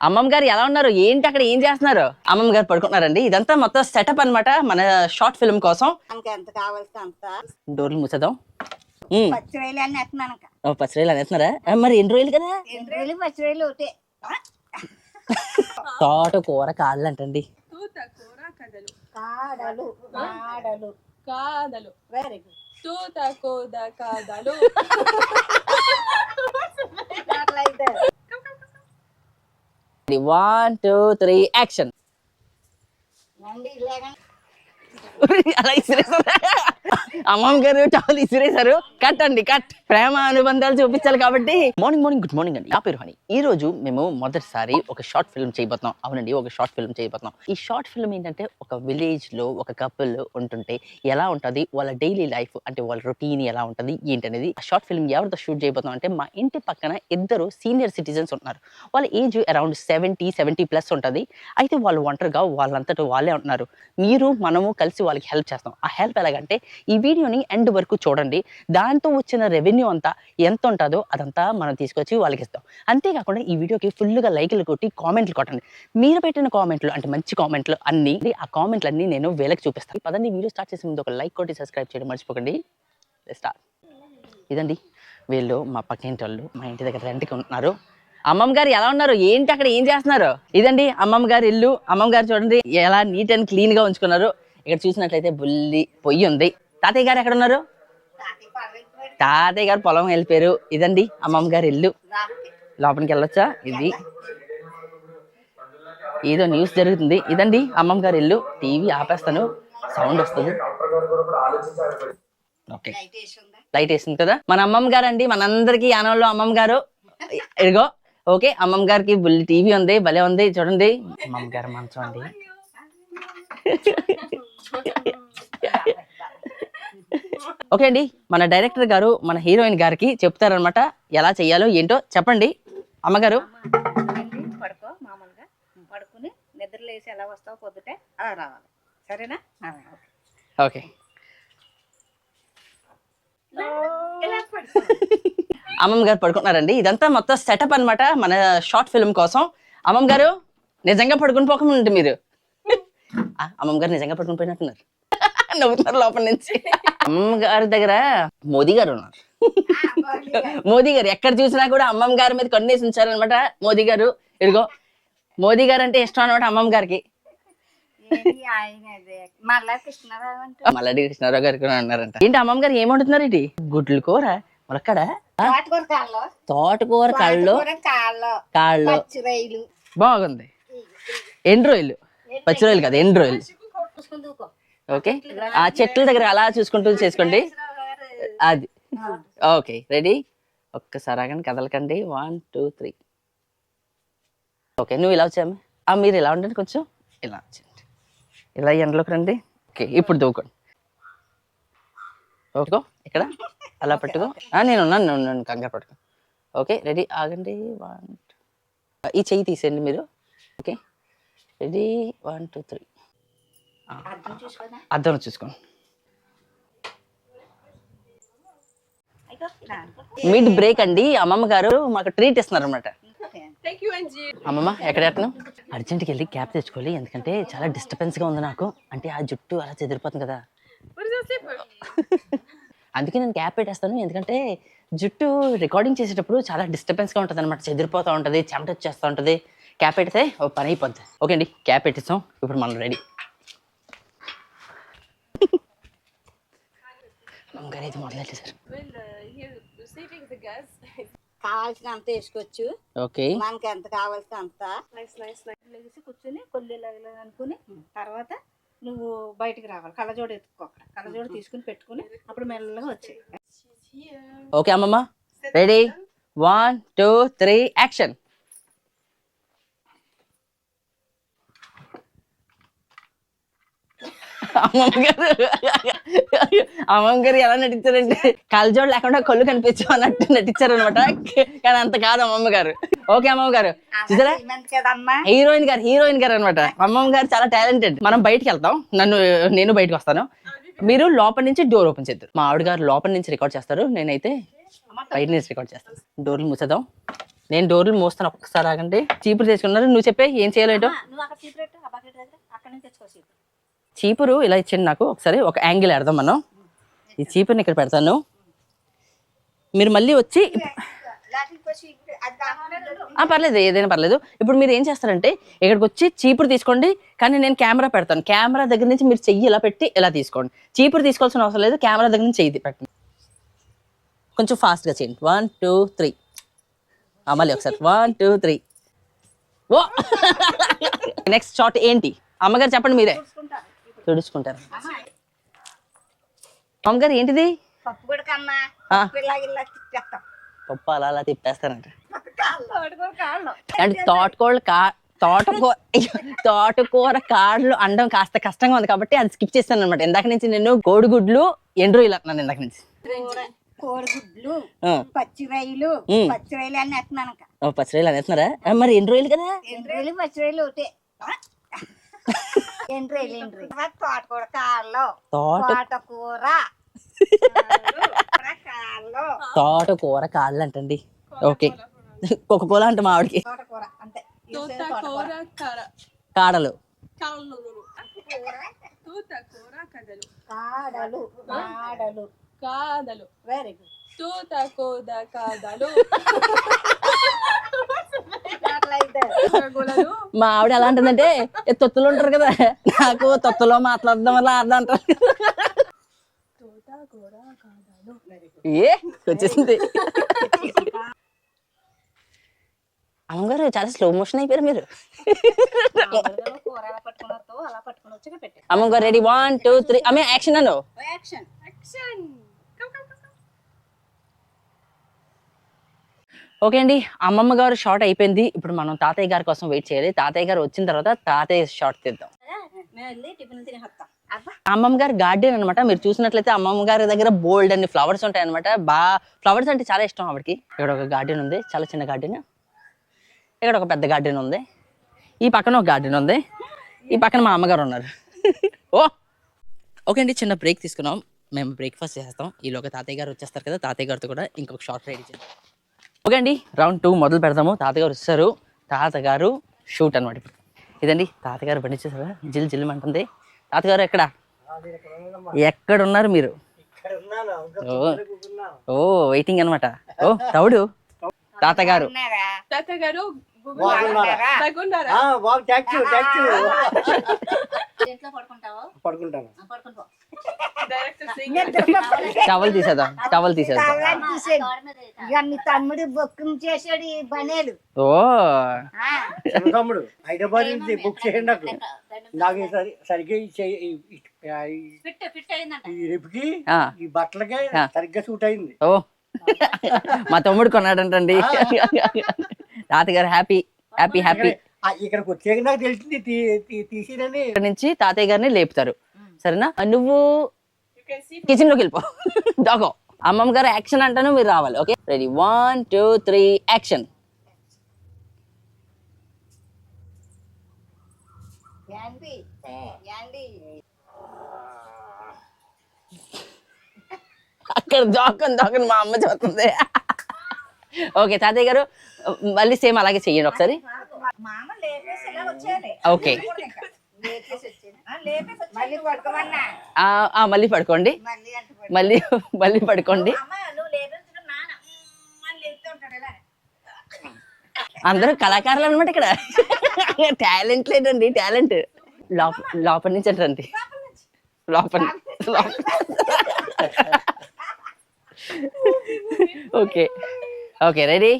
అమ్మమ్మ గారు ఎలా ఉన్నారు? ఏంటి అక్కడ? ఏం చేస్తున్నారు? అమ్మమ్మ గారు పడుకుంటున్నారండి. ఇదంతా మొత్తం సెటప్ అన్నమాట. మన షార్ట్ ఫిల్మ్ కోసం. ఎంత కావాల్సి అంత. డోర్లు ముసేద్దాం. ఉమ్. పచ్చి రొయ్యలు అన్నీ ఎత్తున్నాను ఓ, పచ్చి రొయ్యలు అనేస్తున్నారా ఆ, మరి ఎన్ని రోజులు కదా? ఎన్ని రొయ్యలు పచ్చి రొయ్యలు ఒకటే. తోట కూర కాళ్ళు అంటండి తూత కూర కథలు కాడలు. కాడలు. కాదలు వెరీ గుడ్ తూత కూద కాదలు. వన్ టూ త్రీ యాక్షన్ అలా అమ్మమ్మ గారు టవల్ ఇసిరేశారు కట్ అండి కట్. ప్రేమ అనుబంధాలు చూపించాలి కాబట్టి. మార్నింగ్ మార్నింగ్ గుడ్ మార్నింగ్ అండి. నా పేరు హని. ఈ రోజు మేము మొదటిసారి ఒక షార్ట్ ఫిల్మ్ చేయబోతున్నాం. అవునండి ఒక షార్ట్ ఫిల్మ్ చేయబోతున్నాం. ఈ షార్ట్ ఫిల్మ్ ఏంటంటే ఒక విలేజ్లో ఒక కపుల్ ఉంటుంటే ఎలా ఉంటది? వాళ్ళ డైలీ లైఫ్ అంటే వాళ్ళ రొటీన్ ఎలా ఉంటది? ఏంటనేది ఆ షార్ట్ ఫిల్మ్ ఎవరితో షూట్ చేయబోతున్నాం అంటే మా ఇంటి పక్కన ఇద్దరు సీనియర్ సిటిజన్స్ ఉన్నారు. వాళ్ళ age around seventy seventy plus ఉంటుంది. అయితే వాళ్ళు ఒంటరిగా వాళ్ళంతటా వాళ్ళే ఉంటున్నారు. మీరు మనము కలిసి వాళ్ళకి హెల్ప్ చేస్తాం. ఆ హెల్ప్ ఎలాగంటే ఈ వీడియోని ఎండ్ వరకు చూడండి. దాంతో వచ్చిన రెవెన్యూ అంతా ఎంత ఉంటుందో అదంతా మనం తీసుకొచ్చి వాళ్ళకి ఇస్తాం. అంతేకాకుండా ఈ వీడియోకి ఫుల్గా లైక్లు కొట్టి కామెంట్లు కొట్టండి. మీరు పెట్టిన కామెంట్లు అంటే మంచి కామెంట్లు అన్ని ఆ కామెంట్లు అన్ని నేను వీళ్ళకి చూపిస్తాను. పదండి వీడియో స్టార్ట్ చేసే ముందు ఒక లైక్ కొట్టి సబ్స్క్రైబ్ చేయడం మర్చిపోకండి. స్టార్ట్ ఇదండి వీళ్ళు మా పక్కింటి వాళ్ళు మా ఇంటి దగ్గర రెంట్కి ఉంటున్నారు. అమ్మమ్మ గారు ఎలా ఉన్నారు? ఏంటి అక్కడ ఏం చేస్తున్నారు? ఇదండి అమ్మమ్మ గారు ఇల్లు. అమ్మమ్మ గారు చూడండి ఎలా నీట్ అండ్ క్లీన్గా ఉంచుకున్నారు. ఇక్కడ చూసినట్లయితే బుల్లి పొయ్యి ఉంది. తాతయ్య గారు ఎక్కడ ఉన్నారు తాతయ్య గారు పొలం వెళ్ళిపోయారు. ఇదండి అమ్మమ్మ గారి ఇల్లు. లోపలికి వెళ్ళొచ్చా? ఇది. ఏదో న్యూస్ జరుగుతుంది. ఇదండి అమ్మమ్మ గారి ఇల్లు. టీవీ ఆపేస్తాను. సౌండ్ వస్తుంది. ఓకే. లైట్ వేసింది? కదా? మన అమ్మమ్మ గారు అండి మనందరికి యానంలో అమ్మమ్మ గారు. ఇదిగో. ఓకే. అమ్మమ్మ గారికి బుల్లి టీవీ ఉంది. భలే ఉంది. చూడండి. అమ్మమ్మ గారు మంచం అండి. ఓకే అండి మన డైరెక్టర్ గారు మన హీరోయిన్ గారికి చెప్తారనమాట ఎలా చెయ్యాలో ఏంటో చెప్పండి. అమ్మగారు. పడుకో మామూలుగా. పడుకుని నిద్ర లేసి ఎలా వస్తావు పొద్దుటే అలా రావాలి. సరేనా? ఓకే. అమ్మమ్మ గారు పడుకుంటున్నారండి ఇదంతా మొత్తం సెటప్ అన్నమాట మన షార్ట్ ఫిల్మ్ కోసం. అమ్మమ్మ గారు నిజంగా పడుకుని పోకుండా మీరు. అమ్మమ్మ గారు నిజంగా పడుకుని పోయినట్టున్నారు. నవ్వుతున్నారు లోపల నుంచి. అమ్మమ్మ గారి దగ్గర మోదీ గారు ఉన్నారు. మోదీ గారు ఎక్కడ చూసినా కూడా అమ్మమ్మ గారి మీద కన్నేసి ఉంచారనమాట మోదీ గారు. ఇదిగో మోదీ గారు అంటే ఇష్టం అనమాట అమ్మమ్మ గారికి. మల్లాడి కృష్ణారావు గారు కూడా ఉన్నారంట ఏంటి అమ్మమ్మ గారు ఏమంటున్నారు ఏంటి గుడ్లు కూర ములక్కడ? తోటకూర కాళ్ళు కళ్ళు బాగుంది. ఎండు రొయ్యలు. పచ్చి రొయ్యలు కదా ఎండు రొయ్యలు. చూసుకుని దూకో ఓకే? ఆ చెట్ల దగ్గర అలా చూసుకుంటూ చేసుకోండి. అది. Okay ready? ఒక్కసారి ఆగండి కదలకండి. వన్ టూ త్రీ ఓకే నువ్వు ఇలా వచ్చాము ఆ మీరు ఇలా ఉండండి కొంచెం. ఇలా వచ్చేయండి. ఇలా ఎండలోకి రండి. ఓకే ఇప్పుడు దూకోండి. ఓకే ఇక్కడ. అలా పట్టుకో. నేను ఉన్నాను నేను ఉన్నాను కంగారు పట్టుకో ఓకే రెడీ? ఆగండి. వన్ ఈ చెయ్యి తీసేయండి మీరు. Okay ready? One two three అర్థం చూసుకోనా? అద్దం చూసుకోండి. మిడ్ బ్రేక్ అండి. అమ్మమ్మ గారు మాకు ట్రీట్ ఇస్తున్నారు అనమాట అమ్మమ్మ ఎక్కడ ఎట్టను అర్జెంట్కి వెళ్ళి క్యాప్ తెచ్చుకోవాలి. ఎందుకంటే చాలా డిస్టర్బెన్స్గా ఉంది నాకు. అంటే ఆ జుట్టు అలా చెదిరిపోతుంది కదా? అందుకే నేను క్యాప్ పెట్టేస్తాను. ఎందుకంటే జుట్టు రికార్డింగ్ చేసేటప్పుడు చాలా డిస్టర్బెన్స్గా ఉంటుంది అనమాట చెదిరిపోతూ ఉంటుంది చెమట వచ్చేస్తూ ఉంటుంది. క్యాప్ పెడితే ఓ పని అయిపోద్ది. ఓకే అండి క్యాప్ పెట్టేస్తాం. ఇప్పుడు మనం రెడీ అమ్మగారు మొదలెట్టేశారు Well, uh. కావాల్సిన అంత వేసుకోవచ్చు. ఓకే. మనకి ఎంత కావాల్సిన అంత. Nice, nice. లెగిసి కూర్చొని కొల్లి ఇలా అనుకుని తర్వాత నువ్వు బయటికి రావాలి. కళ్ళజోడు ఎత్తుకో అక్కడ. కళ్ళజోడు తీసుకుని పెట్టుకుని అప్పుడు మెల్లగా వచ్చాయి. ఓకే అమ్మమ్మ. Ready one two three action అమ్మమ్మ గారు అమ్మమ్మ గారు ఎలా నటించారంటే కళ్ళజోడు లేకుండా కళ్ళు కనిపించు అన్నట్టు నటించారు అనమాట కానీ అంత కాదు అమ్మమ్మ గారు. ఓకే అమ్మమ్మ గారు. చూసారా? హీరోయిన్ గారు హీరోయిన్ గారు అనమాట అమ్మమ్మ గారు చాలా టాలెంటెడ్. మనం బయటికి వెళ్తాం. నన్ను నేను బయటకు వస్తాను. మీరు లోపల నుంచి డోర్ ఓపెన్ చేద్దరు. మా ఆవిడ గారు లోపల నుంచి రికార్డ్ చేస్తారు. నేనైతే బయట నుంచి రికార్డ్ చేస్తాను. డోర్లు మూసేద్దాం. నేను డోర్లు మోస్తాను. ఒక్కసారి ఆగండి. చీపురు తెచ్చుకున్నారు. నువ్వు చెప్పే ఏం చేయాలో ఏంటో అమ్మా, నువ్వు అక్కడ చీపురు ఇలా ఇచ్చింది నాకు. ఒకసారి ఒక యాంగిల్ ఆడదాం మనం. ఈ చీపురుని ఇక్కడ పెడతాను. మీరు మళ్ళీ వచ్చి పర్లేదు ఏదైనా పర్లేదు. ఇప్పుడు మీరు ఏం చేస్తారంటే ఇక్కడికి వచ్చి చీపురు తీసుకోండి కానీ నేను కెమెరా పెడతాను. కెమెరా దగ్గర నుంచి మీరు చెయ్యి ఇలా పెట్టి ఇలా తీసుకోండి. చీపురు తీసుకోవాల్సిన అవసరం లేదు కెమెరా దగ్గర నుంచి చెయ్యి పెట్టండి. కొంచెం ఫాస్ట్గా చేయండి. One two three. మళ్ళీ ఒకసారి. One two three. ఓ! నెక్స్ట్ షార్ట్ ఏంటి? అమ్మగారు చెప్పండి మీరే. తుడుచుకుంటారు అమ్మగారు ఏంటిది? పప్పు అలా అలా తిప్పేస్తారంట అంటే తోటకూర కా తోటకూర తోటకూర కాళ్ళు అండం కాస్త కష్టంగా ఉంది కాబట్టి అది స్కిప్ చేస్తాను అనమాట ఇందాక నుంచి నేను కోడిగుడ్లు ఎండ్రు ఇలా అన్నాను ఇందాక నుంచి. కోడిగుడ్లు. పచ్చి ఉమ్. పచ్చి రైలు అని ఓ పచ్చి రొయ్యలు అనేస్తున్నారా ఆ, మరి రోజులు కదా? ఎండు రైలు పచ్చి ఒకటే. తోటకూర కాళ్ళు. తోట తోటకూర. కాళ్ళు. తోటకూర కాళ్ళు అంటండి. ఓకే. కోక కోల అంటే మా ఆవిడకి. తోటకూర అంతే. కాడలు. కాడలు. Very good cadalo. అట్లయితే Golalo. మా ఆవిడ ఎలా అంటుందంటే "ఏ, తొత్తులు ఉంటారు కదా నాకు తొత్తులో మాట్లాడడం వల్ల అర్థం అంటారు. ఏ వచ్చేసింది. అమ్మగారు చాలా స్లో మోషన్ అయిపోయారు మీరు. అమ్మగారు రెడీ వన్ టూ త్రీ అమ్మే యాక్షన్ అను యాక్షన్ ఓకే అండి. అమ్మమ్మ గారు షార్ట్ అయిపోయింది. ఇప్పుడు మనం తాతయ్య గారి కోసం వెయిట్ చేయాలి. తాతయ్య గారు వచ్చిన తర్వాత తాతయ్య షార్ట్ తీద్దాం. అమ్మమ్మ గారి గార్డెన్ అనమాట మీరు చూసినట్లయితే అమ్మమ్మ గారి దగ్గర బోల్డ్ అన్ని ఫ్లవర్స్ ఉంటాయి అనమాట బాగా ఫ్లవర్స్ అంటే చాలా ఇష్టం ఆవిడకి. ఇక్కడ ఒక గార్డెన్ ఉంది. చాలా చిన్న గార్డెన్. ఇక్కడ ఒక పెద్ద గార్డెన్ ఉంది. ఈ పక్కన ఒక గార్డెన్ ఉంది. ఈ పక్కన మా అమ్మగారు ఉన్నారు. ఓ! ఓకే అండి. చిన్న బ్రేక్ తీసుకున్నాం. మేము బ్రేక్ఫాస్ట్ చేస్తాం. ఈలోగా తాతయ్య గారు వచ్చేస్తారు కదా. తాతయ్య గారితో కూడా ఇంకొక షార్ట్ రెడీ చేద్దాం. ఓకే అండి రౌండ్ టూ మొదలు పెడదాము. తాతగారు వచ్చారు తాతగారు షూట్ అనమాట ఇప్పుడు. ఇదండి తాతగారు బండి జిల్ జిల్ అంటుంది. తాతగారు ఎక్కడ? ఎక్కడ ఉన్నారు మీరు? ఓ ఓ వెయిటింగ్ అనమాట ఓ తౌడు తాతగారు Tata garo. బాగున్నారా? Bagundara. ఆ, బాగు థ్యాంక్ యూ థ్యాంక్ యూ ఇంట్లో పడుకుంటావు? పడుకుంటాను. టవల్ తీసేద్దాం టవల్ తీసేద్దాం. ఇక మీ తమ్ముడు బొక్కుని చేసాడు ఈ బనేలు. ఓ. తమ్ముడు హైదరాబాద్ నుంచి బుక్ చేయండి నాకు. నాకు సరిగ్గా ఈ చెయ్యి- ఈ- రిప్కి ఆ, బట్టలకి. సరిగ్గా సూట్ అయింది. ఓ. మా తమ్ముడు కొన్నాడంటండి. తాతగారు హ్యాపీ హ్యాపీ హ్యాపీ. ఇక్కడికి వచ్చాక నాకు తెలిసింది తీసిరని ఇక్కడ నుంచి తాతయ్య గారిని లేపుతారు సరేనా? నువ్వు కిచెన్లోకి వెళ్ళిపో. దాగో అమ్మమ్మ గారు యాక్షన్ అంటాను మీరు రావాలి okay? Ready. One two three action. యాండి యాండి. అక్కడ దాకని దాకని మా అమ్మ చూస్తుంది ఓకే తాతయ్య గారు మళ్ళీ సేమ్ అలాగే చెయ్యండి ఒకసారి. ఓకే. మళ్ళీ పడుకోండి. మళ్ళీ మళ్ళీ పడుకోండి. అందరూ కళాకారులు అనమాట ఇక్కడ. టాలెంట్ లేదండి టాలెంట్. లోప లోపల నుంచి అంటారండి లోపల లోపల ఓకే. ఓకే రెడీ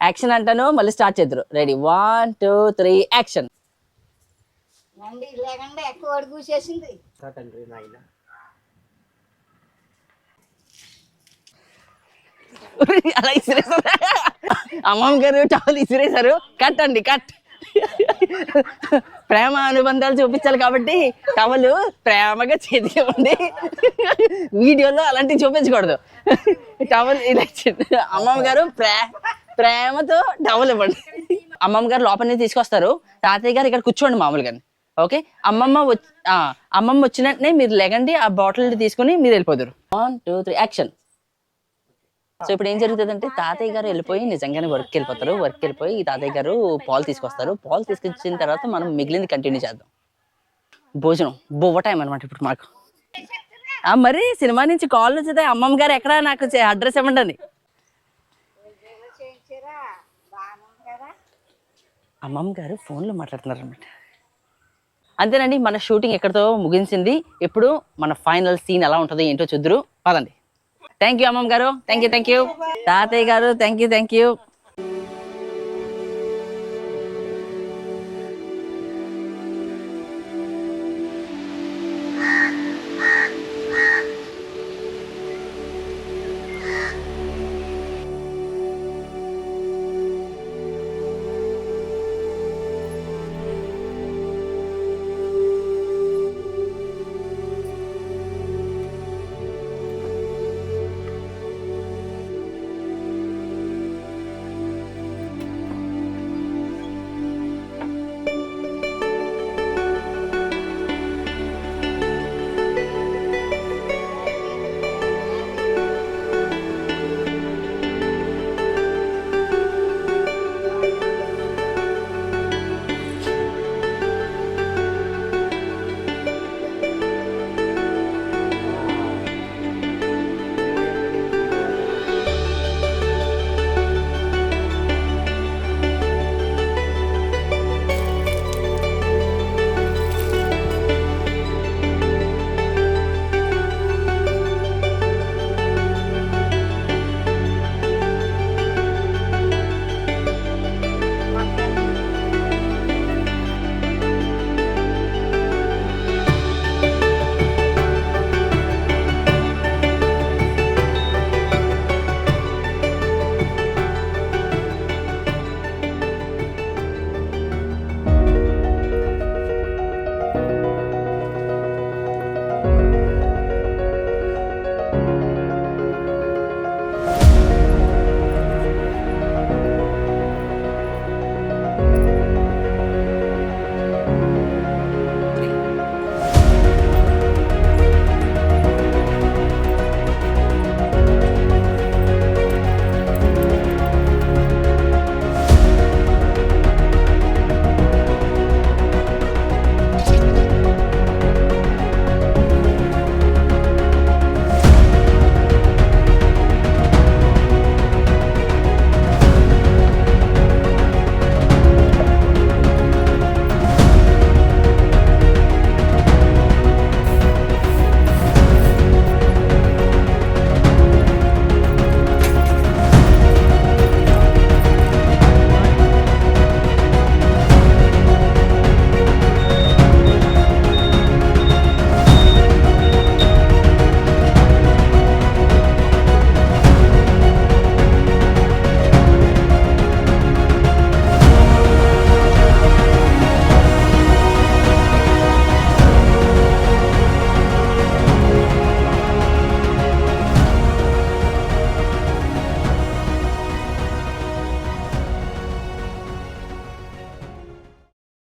యాక్షన్ అంటాను మళ్ళీ start చేద్దరు. Ready one two three action అలా ఇసిరేసారు. అమ్మమ్మ గారు టవల్ ఇసిరేసారు. కట్ అండి కట్ ప్రేమ అనుబంధాలు చూపించాలి కాబట్టి టవల్ ప్రేమగా చేతికి ఉండి వీడియోలో అలాంటివి చూపించకూడదు. టవల్ ఇలా అమ్మమ్మ గారు ప్రే ప్రేమతో టవల్ ఇవ్వండి. అమ్మమ్మ గారు లోపల నుంచి తీసుకొస్తారు. తాతయ్య గారు ఇక్కడ కూర్చోండి మామూలుగా ఓకే? అమ్మమ్మ వచ్చి ఆ, అమ్మమ్మ వచ్చినట్టునే మీరు లెగండి ఆ బాటిల్ తీసుకుని మీరు వెళ్ళిపోతారు one two three action so ఇప్పుడు ఏం జరుగుతుందంటే తాతయ్య గారు వెళ్ళిపోయి నిజంగానే వర్క్ వెళ్ళిపోతారు వర్క్ వెళ్ళిపోయి ఈ తాతయ్య గారు పాలు తీసుకొస్తారు. పాలు తీసుకొచ్చిన తర్వాత మనం మిగిలింది కంటిన్యూ చేద్దాం. భోజనం బొవ్వ టైం అనమాట ఇప్పుడు మాకు. మరి సినిమా నుంచి కాల్ వచ్చింది అమ్మమ్మ గారు ఎక్కడ? నాకు అడ్రస్ ఇవ్వండి అమ్మమ్మ గారు ఫోన్లో మాట్లాడుతున్నారు అనమాట అంతేనండి మన షూటింగ్ ఎక్కడితో ముగించింది? ఇప్పుడు మన ఫైనల్ సీన్ ఎలా ఉంటుందో? ఏంటో చూద్దరు. పదండి. థ్యాంక్ యూ అమ్మమ్మ గారు థ్యాంక్ యూ థ్యాంక్ యూ తాతయ్య గారు థ్యాంక్ యూ థ్యాంక్ యూ